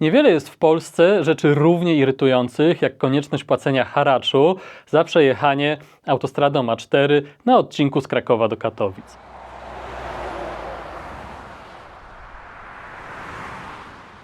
Niewiele jest w Polsce rzeczy równie irytujących jak konieczność płacenia haraczu za przejechanie autostradą A4 na odcinku z Krakowa do Katowic.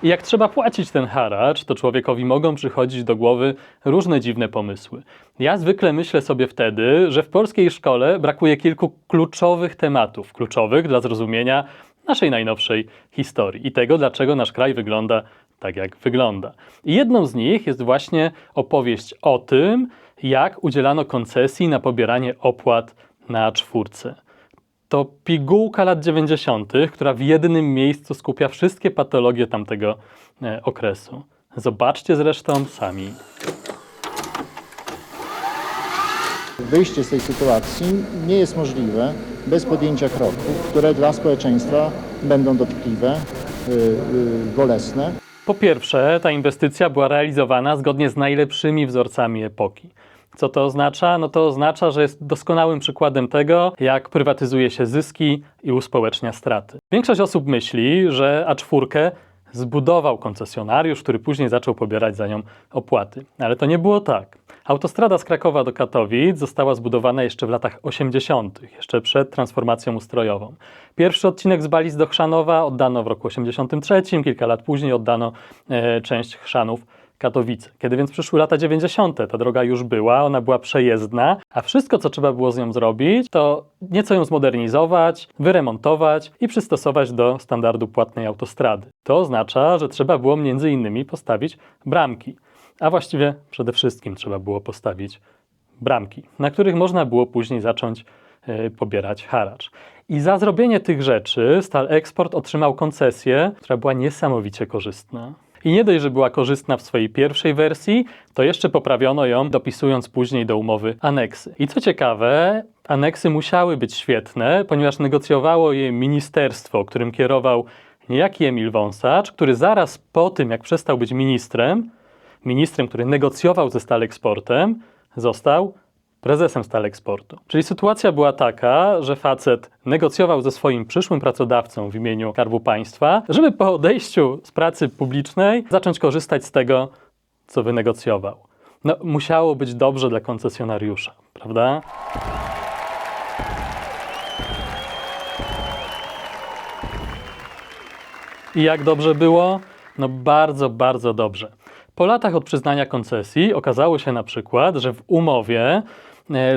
I jak trzeba płacić ten haracz, to człowiekowi mogą przychodzić do głowy różne dziwne pomysły. Ja zwykle myślę sobie wtedy, że w polskiej szkole brakuje kilku kluczowych tematów, kluczowych dla zrozumienia naszej najnowszej historii i tego, dlaczego nasz kraj wygląda tak, jak wygląda. I jedną z nich jest właśnie opowieść o tym, jak udzielano koncesji na pobieranie opłat na czwórce. To pigułka lat 90., która w jednym miejscu skupia wszystkie patologie tamtego e, okresu. Zobaczcie zresztą sami. Wyjście z tej sytuacji nie jest możliwe bez podjęcia kroków, które dla społeczeństwa będą dotkliwe, y, y, bolesne. Po pierwsze, ta inwestycja była realizowana zgodnie z najlepszymi wzorcami epoki. Co to oznacza? No to oznacza, że jest doskonałym przykładem tego, jak prywatyzuje się zyski i uspołecznia straty. Większość osób myśli, że A4 zbudował koncesjonariusz, który później zaczął pobierać za nią opłaty. Ale to nie było tak. Autostrada z Krakowa do Katowic została zbudowana jeszcze w latach 80., jeszcze przed transformacją ustrojową. Pierwszy odcinek z Balic do Chrzanowa oddano w roku 83, kilka lat później oddano e, część Chrzanów Katowice. Kiedy więc przyszły lata 90., ta droga już była, ona była przejezdna, a wszystko, co trzeba było z nią zrobić, to nieco ją zmodernizować, wyremontować i przystosować do standardu płatnej autostrady. To oznacza, że trzeba było między innymi postawić bramki, a właściwie przede wszystkim trzeba było postawić bramki, na których można było później zacząć e, pobierać haracz. I za zrobienie tych rzeczy Stal Export otrzymał koncesję, która była niesamowicie korzystna. I nie dość, że była korzystna w swojej pierwszej wersji, to jeszcze poprawiono ją, dopisując później do umowy aneksy. I co ciekawe, aneksy musiały być świetne, ponieważ negocjowało je ministerstwo, którym kierował niejaki Emil Wąsacz, który zaraz po tym, jak przestał być ministrem, ministrem, który negocjował ze Stal Exportem, został prezesem Stal Exportu. Czyli sytuacja była taka, że facet negocjował ze swoim przyszłym pracodawcą w imieniu Skarbu Państwa, żeby po odejściu z pracy publicznej zacząć korzystać z tego, co wynegocjował. No, musiało być dobrze dla koncesjonariusza, prawda? I jak dobrze było? No bardzo, bardzo dobrze. Po latach od przyznania koncesji okazało się na przykład, że w umowie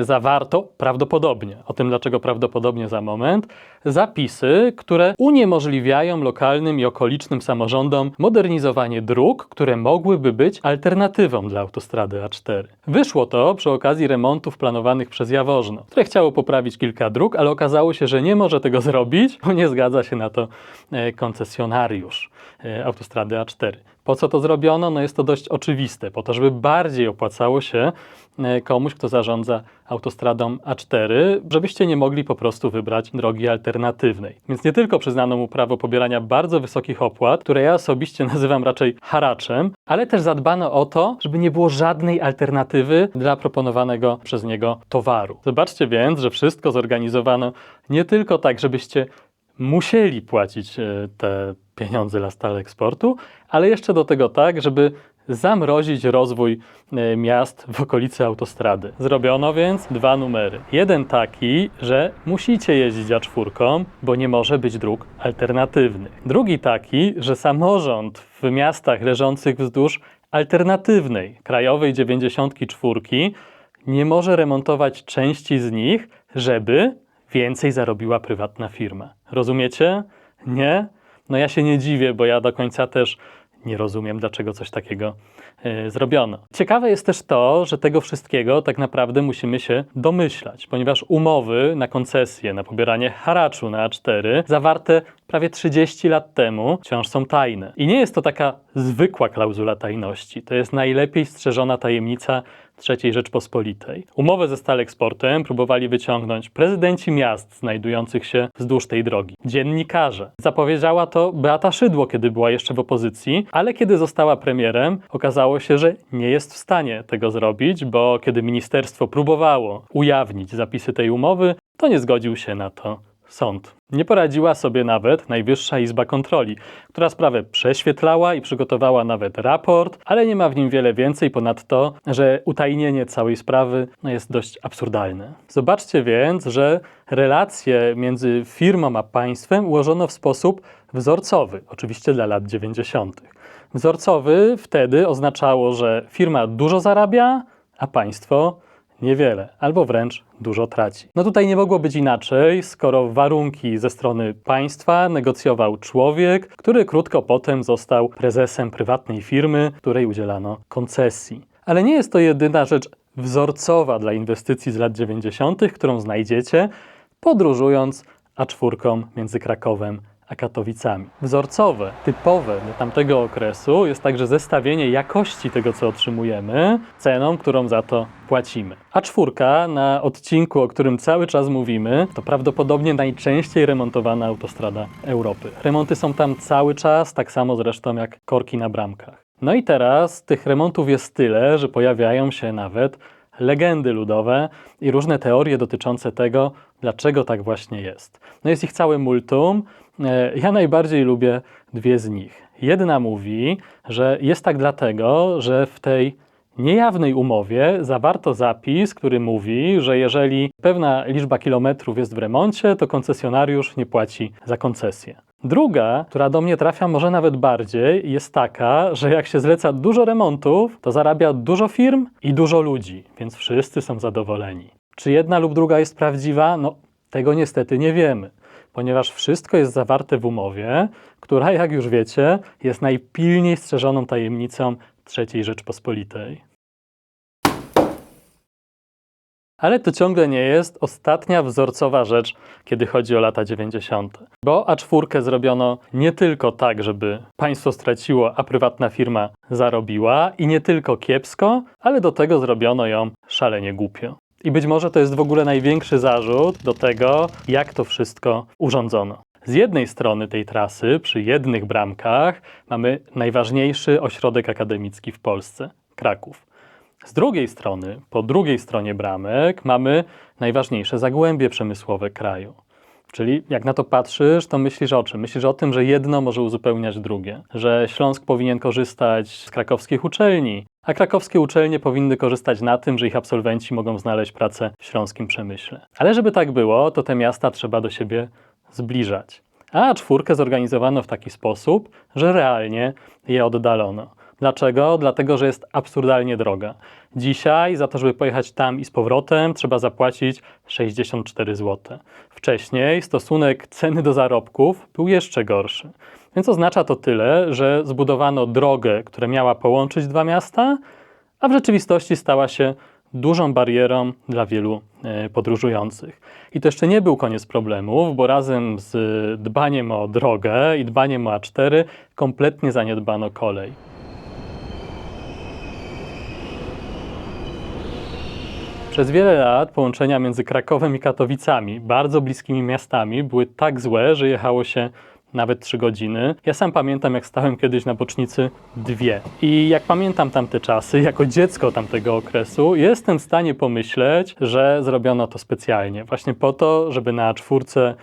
zawarto prawdopodobnie, o tym dlaczego prawdopodobnie za moment, zapisy, które uniemożliwiają lokalnym i okolicznym samorządom modernizowanie dróg, które mogłyby być alternatywą dla autostrady A4. Wyszło to przy okazji remontów planowanych przez Jaworzno, które chciało poprawić kilka dróg, ale okazało się, że nie może tego zrobić, bo nie zgadza się na to e, koncesjonariusz e, autostrady A4. Po co to zrobiono? No jest to dość oczywiste, po to, żeby bardziej opłacało się e, komuś, kto zarządza autostradą A4, żebyście nie mogli po prostu wybrać drogi alternatywnej. Więc nie tylko przyznano mu prawo pobierania bardzo wysokich opłat, które ja osobiście nazywam raczej haraczem, ale też zadbano o to, żeby nie było żadnej alternatywy dla proponowanego przez niego towaru. Zobaczcie więc, że wszystko zorganizowano nie tylko tak, żebyście musieli płacić e, te pieniądze dla Stal Eksportu, ale jeszcze do tego tak, żeby zamrozić rozwój e, miast w okolicy autostrady. Zrobiono więc dwa numery. Jeden taki, że musicie jeździć A4, bo nie może być dróg alternatywnych. Drugi taki, że samorząd w miastach leżących wzdłuż alternatywnej krajowej 94 nie może remontować części z nich, żeby więcej zarobiła prywatna firma. Rozumiecie? Nie? No ja się nie dziwię, bo ja do końca też nie rozumiem, dlaczego coś takiego e, zrobiono. Ciekawe jest też to, że tego wszystkiego tak naprawdę musimy się domyślać, ponieważ umowy na koncesję, na pobieranie haraczu na A4 zawarte prawie 30 lat temu wciąż są tajne. I nie jest to taka zwykła klauzula tajności, to jest najlepiej strzeżona tajemnica III Rzeczpospolitej. Umowę ze Stal Eksportem próbowali wyciągnąć prezydenci miast znajdujących się wzdłuż tej drogi, dziennikarze. Zapowiedziała to Beata Szydło, kiedy była jeszcze w opozycji, ale kiedy została premierem, okazało się, że nie jest w stanie tego zrobić, bo kiedy ministerstwo próbowało ujawnić zapisy tej umowy, to nie zgodził się na to sąd. Nie poradziła sobie nawet Najwyższa Izba Kontroli, która sprawę prześwietlała i przygotowała nawet raport, ale nie ma w nim wiele więcej ponadto, że utajnienie całej sprawy jest dość absurdalne. Zobaczcie więc, że relacje między firmą a państwem ułożono w sposób wzorcowy, oczywiście dla lat 90. Wzorcowy wtedy oznaczało, że firma dużo zarabia, a państwo niewiele, albo wręcz dużo traci. No tutaj nie mogło być inaczej, skoro warunki ze strony państwa negocjował człowiek, który krótko potem został prezesem prywatnej firmy, której udzielano koncesji. Ale nie jest to jedyna rzecz wzorcowa dla inwestycji z lat 90., którą znajdziecie podróżując A4 między Krakowem a Katowicami. Wzorcowe, typowe dla tamtego okresu jest także zestawienie jakości tego, co otrzymujemy, ceną, którą za to płacimy. A4 na odcinku, o którym cały czas mówimy, to prawdopodobnie najczęściej remontowana autostrada Europy. Remonty są tam cały czas, tak samo zresztą jak korki na bramkach. No i teraz tych remontów jest tyle, że pojawiają się nawet legendy ludowe i różne teorie dotyczące tego, dlaczego tak właśnie jest. No jest ich całe multum. E, Ja najbardziej lubię dwie z nich. Jedna mówi, że jest tak dlatego, że w tej niejawnej umowie zawarto zapis, który mówi, że jeżeli pewna liczba kilometrów jest w remoncie, to koncesjonariusz nie płaci za koncesję. Druga, która do mnie trafia może nawet bardziej, jest taka, że jak się zleca dużo remontów, to zarabia dużo firm i dużo ludzi, więc wszyscy są zadowoleni. Czy jedna lub druga jest prawdziwa? No, tego niestety nie wiemy, ponieważ wszystko jest zawarte w umowie, która, jak już wiecie, jest najpilniej strzeżoną tajemnicą III Rzeczpospolitej. Ale to ciągle nie jest ostatnia wzorcowa rzecz, kiedy chodzi o lata 90. Bo A4 zrobiono nie tylko tak, żeby państwo straciło, a prywatna firma zarobiła, i nie tylko kiepsko, ale do tego zrobiono ją szalenie głupio. I być może to jest w ogóle największy zarzut do tego, jak to wszystko urządzono. Z jednej strony tej trasy, przy jednych bramkach, mamy najważniejszy ośrodek akademicki w Polsce Kraków. Z drugiej strony, po drugiej stronie bramek, mamy najważniejsze zagłębie przemysłowe kraju. Czyli jak na to patrzysz, to myślisz o czym? Myślisz o tym, że jedno może uzupełniać drugie, że Śląsk powinien korzystać z krakowskich uczelni, a krakowskie uczelnie powinny korzystać na tym, że ich absolwenci mogą znaleźć pracę w śląskim przemyśle. Ale żeby tak było, to te miasta trzeba do siebie zbliżać. A czwórkę zorganizowano w taki sposób, że realnie je oddalono. Dlaczego? Dlatego, że jest absurdalnie droga. Dzisiaj za to, żeby pojechać tam i z powrotem, trzeba zapłacić 64 zł. Wcześniej stosunek ceny do zarobków był jeszcze gorszy. Więc oznacza to tyle, że zbudowano drogę, która miała połączyć dwa miasta, a w rzeczywistości stała się dużą barierą dla wielu e, podróżujących. I to jeszcze nie był koniec problemów, bo razem z dbaniem o drogę i dbaniem o A4 kompletnie zaniedbano kolej. Przez wiele lat połączenia między Krakowem i Katowicami, bardzo bliskimi miastami, były tak złe, że jechało się nawet 3 godziny. Ja sam pamiętam, jak stałem kiedyś na bocznicy dwie. I jak pamiętam tamte czasy, jako dziecko tamtego okresu, jestem w stanie pomyśleć, że zrobiono to specjalnie, właśnie po to, żeby na czwórce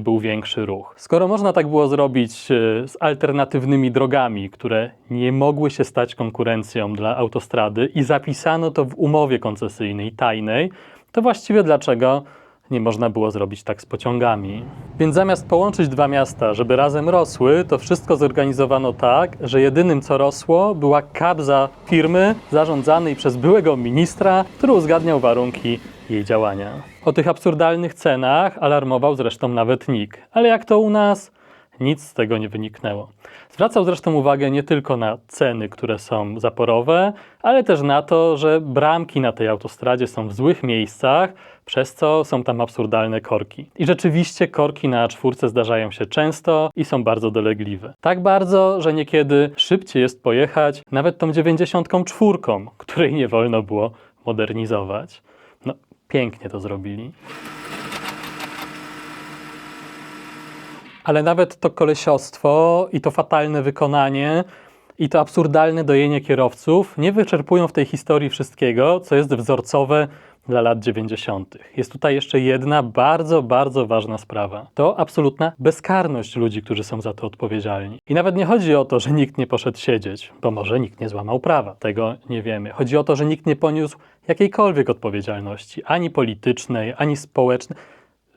był większy ruch. Skoro można tak było zrobić e, z alternatywnymi drogami, które nie mogły się stać konkurencją dla autostrady i zapisano to w umowie koncesyjnej tajnej, to właściwie dlaczego nie można było zrobić tak z pociągami. Więc zamiast połączyć dwa miasta, żeby razem rosły, to wszystko zorganizowano tak, że jedynym co rosło była kabza firmy zarządzanej przez byłego ministra, który uzgadniał warunki jej działania. O tych absurdalnych cenach alarmował zresztą nawet NIK. Ale jak to u nas? Nic z tego nie wyniknęło. Zwracał zresztą uwagę nie tylko na ceny, które są zaporowe, ale też na to, że bramki na tej autostradzie są w złych miejscach, przez co są tam absurdalne korki. I rzeczywiście korki na czwórce zdarzają się często i są bardzo dolegliwe. Tak bardzo, że niekiedy szybciej jest pojechać nawet tą 94, której nie wolno było modernizować. Pięknie to zrobili. Ale nawet to kolesiostwo i to fatalne wykonanie i to absurdalne dojenie kierowców nie wyczerpują w tej historii wszystkiego, co jest wzorcowe dla lat 90. Jest tutaj jeszcze jedna bardzo, bardzo ważna sprawa. To absolutna bezkarność ludzi, którzy są za to odpowiedzialni. I nawet nie chodzi o to, że nikt nie poszedł siedzieć, bo może nikt nie złamał prawa. Tego nie wiemy. Chodzi o to, że nikt nie poniósł jakiejkolwiek odpowiedzialności, ani politycznej, ani społecznej.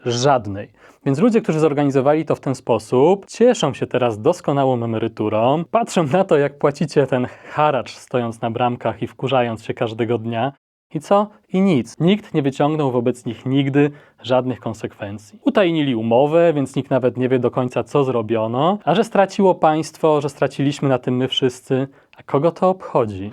Żadnej. Więc ludzie, którzy zorganizowali to w ten sposób, cieszą się teraz doskonałą emeryturą, patrzą na to, jak płacicie ten haracz stojąc na bramkach i wkurzając się każdego dnia. I co? I nic. Nikt nie wyciągnął wobec nich nigdy żadnych konsekwencji. Utajnili umowę, więc nikt nawet nie wie do końca, co zrobiono, a że straciło państwo, że straciliśmy na tym my wszyscy, a kogo to obchodzi?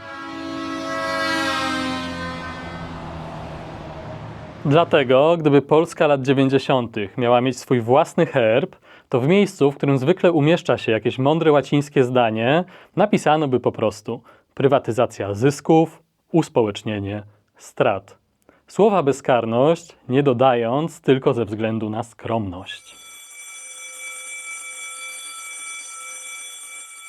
Dlatego, gdyby Polska lat 90. miała mieć swój własny herb, to w miejscu, w którym zwykle umieszcza się jakieś mądre łacińskie zdanie, napisano by po prostu prywatyzacja zysków, uspołecznienie strat. Słowa bezkarność nie dodając tylko ze względu na skromność.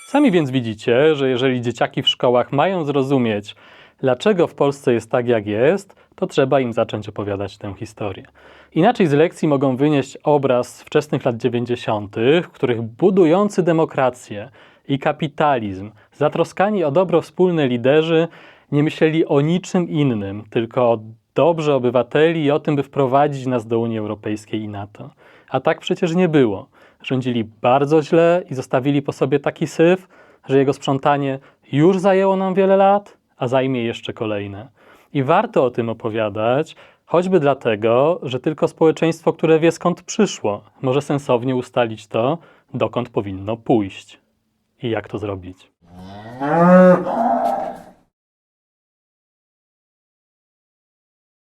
Sami więc widzicie, że jeżeli dzieciaki w szkołach mają zrozumieć, dlaczego w Polsce jest tak, jak jest, to trzeba im zacząć opowiadać tę historię. Inaczej z lekcji mogą wynieść obraz wczesnych lat 90., w których budujący demokrację i kapitalizm, zatroskani o dobro wspólne liderzy, nie myśleli o niczym innym, tylko o dobrze obywateli i o tym, by wprowadzić nas do Unii Europejskiej i NATO. A tak przecież nie było. Rządzili bardzo źle i zostawili po sobie taki syf, że jego sprzątanie już zajęło nam wiele lat, a zajmie jeszcze kolejne. I warto o tym opowiadać, choćby dlatego, że tylko społeczeństwo, które wie skąd przyszło, może sensownie ustalić to, dokąd powinno pójść i jak to zrobić.